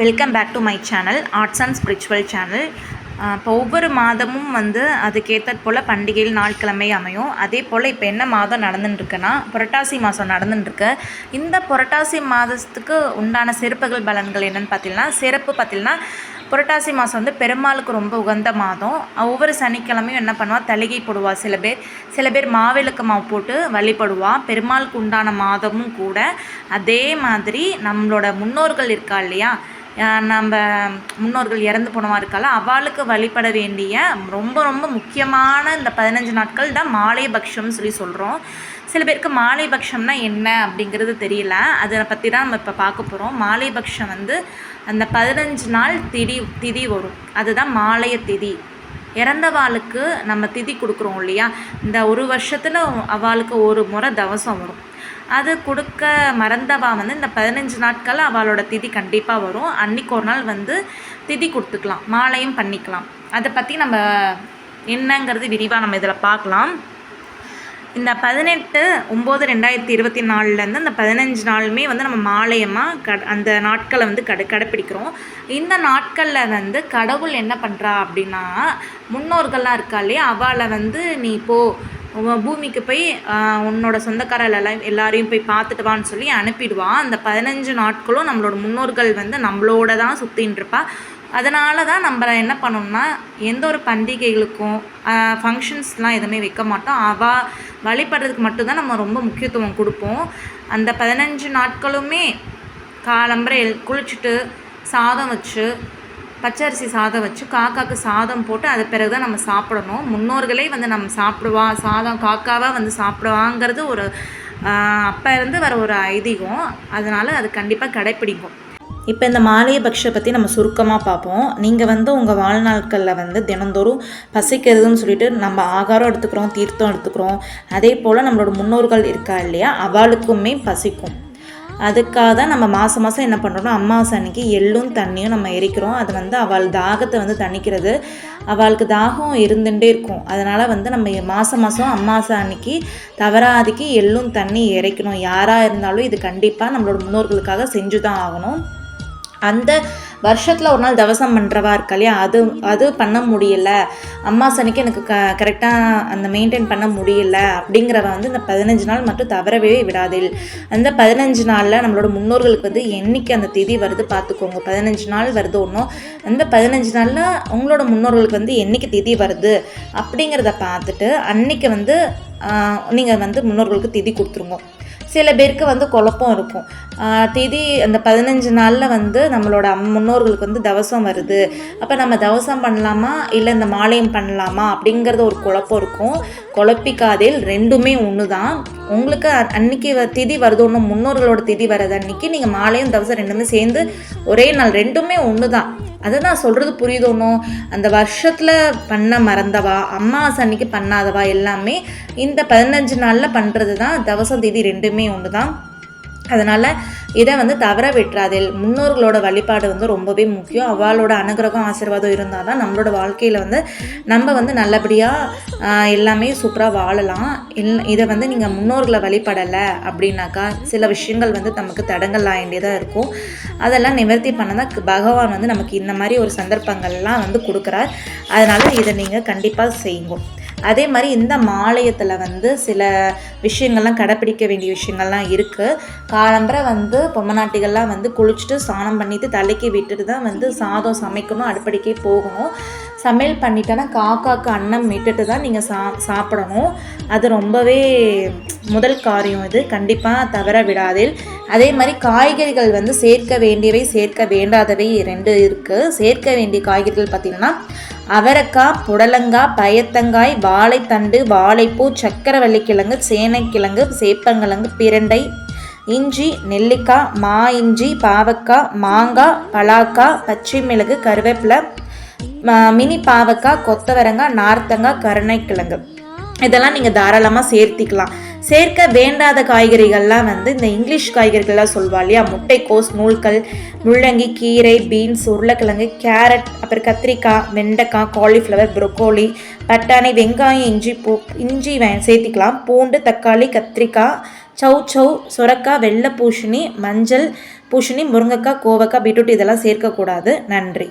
Welcome back to my channel arts and spiritual channel இப்போ ஒவ்வொரு மாதமும் வந்து அதுக்கேற்றது போல் பண்டிகையில் நாட்கிழமை அமையும். அதே போல் இப்போ என்ன மாதம் நடந்துட்டுருக்குன்னா புரட்டாசி மாதம் நடந்துட்டுருக்கு இந்த புரட்டாசி மாதத்துக்கு உண்டான சிறப்புகள் பலன்கள் என்னென்னு பார்த்தீங்கன்னா சிறப்பு பார்த்தீங்கன்னா புரட்டாசி மாதம் வந்து பெருமாளுக்கு ரொம்ப உகந்த மாதம். ஒவ்வொரு சனிக்கிழமையும் என்ன பண்ணுவா? தலிகை போடுவா. சில பேர் சில பேர் மாவிளக்கு மாவு போட்டு வழிபடுவா. பெருமாளுக்கு உண்டான மாதமும் கூட அதே மாதிரி நம்மளோட முன்னோர்கள் இருக்கா இல்லையா நம்ம முன்னோர்கள் இறந்து போனவா இருக்கால அவளுக்கு வழிபட வேண்டிய ரொம்ப ரொம்ப முக்கியமான இந்த பதினஞ்சு நாட்கள் தான் மாலைபக்ஷம்னு சொல்லி சொல்கிறோம் சில பேருக்கு மாலைபக்ஷம்னா என்ன அப்படிங்கிறது தெரியல. அதை பற்றி தான் நம்ம இப்போ பார்க்க போகிறோம் மாலைபக்ஷம் வந்து அந்த பதினஞ்சு நாள் திதி திதி வரும். அதுதான் மாலைய திதி. இறந்தவாளுக்கு நம்ம திதி கொடுக்குறோம் இல்லையா? இந்த ஒரு வருஷத்தில் அவளுக்கு ஒரு முறை தவசம் வரும். அது கொடுக்க மறந்தவா வந்து இந்த பதினஞ்சு நாட்கள் அவளோட திதி கண்டிப்பாக வரும். அன்னைக்கு ஒரு நாள் வந்து திதி கொடுத்துக்கலாம். மாலையும் பண்ணிக்கலாம். அதை பற்றி நம்ம என்னங்கிறது விரிவாக நம்ம இதில் பார்க்கலாம். இந்த பதினெட்டு ஒம்பது ரெண்டாயிரத்தி இருபத்தி நாலுலேருந்து அந்த பதினஞ்சு நாளுமே வந்து நம்ம மாலையமாக கட அந்த நாட்களை வந்து கடை கடைப்பிடிக்கிறோம். இந்த நாட்களில் வந்து கடவுள் என்ன பண்ணுறா அப்படின்னா முன்னோர்கள்லாம் இருக்கா இல்லையா? அவளை வந்து நீ போ பூமிக்கு போய் உன்னோட சொந்தக்காரர்கள் எல்லாம் எல்லாரையும் போய் பார்த்துட்டு வான்னு சொல்லி அனுப்பிடுவான் அந்த பதினஞ்சு நாட்களும் நம்மளோட முன்னோர்கள் வந்து நம்மளோட தான் சுற்றின்னு இருப்பா. அதனால தான் நம்ம என்ன பண்ணோம்னா எந்த ஒரு பண்டிகைகளுக்கும் ஃபங்க்ஷன்ஸ்லாம் எதுவுமே வைக்க மாட்டோம். அவள் வழிபடுறதுக்கு மட்டும்தான் நம்ம ரொம்ப முக்கியத்துவம் கொடுப்போம். அந்த பதினஞ்சு நாட்களுமே காலம்பரை குளிச்சுட்டு சாதம் வச்சு பச்சரிசி சாதம் வச்சு காக்காவுக்கு சாதம் போட்டு அது பிறகு தான் நம்ம சாப்பிடணும். முன்னோர்களே வந்து நம்ம சாப்பிடுவா சாதம் காக்காவாக வந்து சாப்பிடுவாங்கிறது ஒரு அப்போ இருந்து வர ஒரு ஐதீகம். அதனால் அது கண்டிப்பாக கடைப்பிடிக்கும். இப்போ இந்த மாலைய பக்ஷை பற்றி நம்ம சுருக்கமாக பார்ப்போம். நீங்கள் வந்து உங்கள் வாழ்நாட்களில் வந்து தினந்தோறும் பசிக்கிறதுன்னு சொல்லிட்டு நம்ம ஆகாரம் எடுத்துக்கிறோம் தீர்த்தம் எடுத்துக்கிறோம். அதே போல் நம்மளோட முன்னோர்கள் இருக்கா இல்லையா? அவளுக்குமே பசிக்கும். அதுக்காக தான் நம்ம மாதம் மாதம் என்ன பண்ணுறோம்னா அம்மாவாசை அன்னைக்கு எள்ளும் தண்ணியும் நம்ம எரிக்கிறோம். அது வந்து அவள் தாகத்தை வந்து தணிக்கிறது. அவளுக்கு தாகம் இருந்துகிட்டே இருக்கும். அதனால் வந்து நம்ம மாதம் மாதம் அம்மாவாசை அன்னைக்கு தவறாதிக்கு எள்ளும் தண்ணி இறைக்கணும் யாராக இருந்தாலும் இது கண்டிப்பாக நம்மளோட முன்னோர்களுக்காக செஞ்சு தான் ஆகணும். அந்த வருஷத்தில் ஒரு நாள் தவசம் பண்ணுறவா இருக்கா இல்லையா அது அது பண்ண முடியல. அம்மா சனிக்கு எனக்கு க கரெக்டாக அந்த மெயின்டைன் பண்ண முடியல. அப்படிங்கிறவ வந்து இந்த பதினஞ்சு நாள் மட்டும் தவறவே விடாதில் அந்த பதினஞ்சு நாளில் நம்மளோட முன்னோர்களுக்கு வந்து என்னைக்கு அந்த திதி வருது பார்த்துக்கோங்க பதினஞ்சு நாள் வருது ஒன்றும் அந்த பதினஞ்சு நாளில் உங்களோட முன்னோர்களுக்கு வந்து என்னைக்கு திதி வருது அப்படிங்கிறத பார்த்துட்டு அன்னைக்கு வந்து நீங்கள் வந்து முன்னோர்களுக்கு திதி கொடுத்துருங்க. சில பேருக்கு வந்து குழப்பம் இருக்கும். திதி அந்த பதினஞ்சு நாளில் வந்து நம்மளோட அம் முன்னோர்களுக்கு வந்து தவசம் வருது. அப்போ நம்ம தவசம் பண்ணலாமா? இல்லை இந்த மாலையம் பண்ணலாமா? அப்படிங்கிறது ஒரு குழப்பம் இருக்கும். குழப்பிக்காதில் ரெண்டுமே ஒன்று தான் உங்களுக்கு அன்னைக்கு திதி வருது ஒன்று முன்னோர்களோட திதி வர்றது அன்னைக்கு நீங்கள் மாலையும் தவசம் ரெண்டுமே சேர்ந்து ஒரே நாள் ரெண்டுமே ஒன்று தான் அதை நான் சொல்கிறது புரியுதோனோ அந்த வருஷத்தில் பண்ண மறந்தவா? அம்மாவாசை அன்னைக்கு பண்ணாதவா? எல்லாமே இந்த பதினஞ்சு நாளில் பண்ணுறது தான் தவசம் தேதி ரெண்டுமே ஒன்று தான் அதனால் இதை வந்து தவற விட்டுறாதில். முன்னோர்களோட வழிபாடு வந்து ரொம்பவே முக்கியம். அவளோட அனுகிரகம் ஆசீர்வாதம் இருந்தால் தான் நம்மளோட வாழ்க்கையில் வந்து நம்ம வந்து நல்லபடியாக எல்லாமே சூப்பராக வாழலாம். இல் இதை வந்து நீங்கள் முன்னோர்களை வழிபடலை அப்படின்னாக்கா சில விஷயங்கள் வந்து நமக்கு தடங்கள் வேண்டியதாக இருக்கும். அதெல்லாம் நிவர்த்தி பண்ண தான் பகவான் வந்து நமக்கு இந்த மாதிரி ஒரு சந்தர்ப்பங்கள்லாம் வந்து கொடுக்குறார். அதனால் இதை நீங்கள் கண்டிப்பாக செய்யுங்க. அதே மாதிரி இந்த மாலயத்தில் வந்து சில விஷயங்கள்லாம் கடைப்பிடிக்க வேண்டிய விஷயங்கள்லாம் இருக்குது காலம்பரை வந்து பொம்மநாட்டிகள்லாம் வந்து குளிச்சுட்டு ஸ்நானம் பண்ணிவிட்டு தலைக்கு விட்டுட்டு தான் வந்து சாதம் சமைக்கணும் அடுப்படிக்கே போகணும். சமையல் பண்ணிட்டோன்னா காக்காக்கு அன்னம் விட்டுட்டு தான் நீங்கள் சா சாப்பிடணும். அது ரொம்பவே முதல் காரியம் இது. கண்டிப்பாக தவற விடாதில் அதே மாதிரி காய்கறிகள் வந்து சேர்க்க வேண்டியவை சேர்க்க வேண்டாதவை ரெண்டு இருக்குது சேர்க்க வேண்டிய காய்கறிகள் பார்த்திங்கன்னா அவரைக்காய் புடலங்காய் பயத்தங்காய் வாழைத்தண்டு வாழைப்பூ சக்கரவள்ளிக்கிழங்கு சேனைக்கிழங்கு சேப்பங்கிழங்கு பிரண்டை இஞ்சி நெல்லிக்காய் மா இஞ்சி பாவக்காய் மாங்காய் பலாக்காய் பச்சை மிளகு கருவேப்பிலை மினி பாவக்காய் கொத்தவரங்காய் நார்த்தங்காய் கருணைக்கிழங்கு. இதெல்லாம் நீங்கள் தாராளமாக சேர்த்திக்கலாம். சேர்க்க வேண்டாத காய்கறிகள்லாம் வந்து இந்த இங்கிலீஷ் காய்கறிகள்லாம் சொல்வா இல்லையா? முட்டைக்கோஸ் நூல்கள் முள்ளங்கி கீரை பீன்ஸ் உருளைக்கிழங்கு கேரட் அப்புறம் கத்திரிக்காய் வெண்டைக்காய் காலிஃப்ளவர் ப்ரொக்கோலி பட்டாணி வெங்காயம் இஞ்சி பூ இஞ்சி சேர்த்திக்கலாம். பூண்டு தக்காளி கத்திரிக்காய் சௌ சௌ சுரக்காய் வெள்ளை பூசணி மஞ்சள் பூசணி முருங்கைக்காய் கோவக்காய் பீட்ரூட் இதெல்லாம் சேர்க்கக்கூடாது. நன்றி.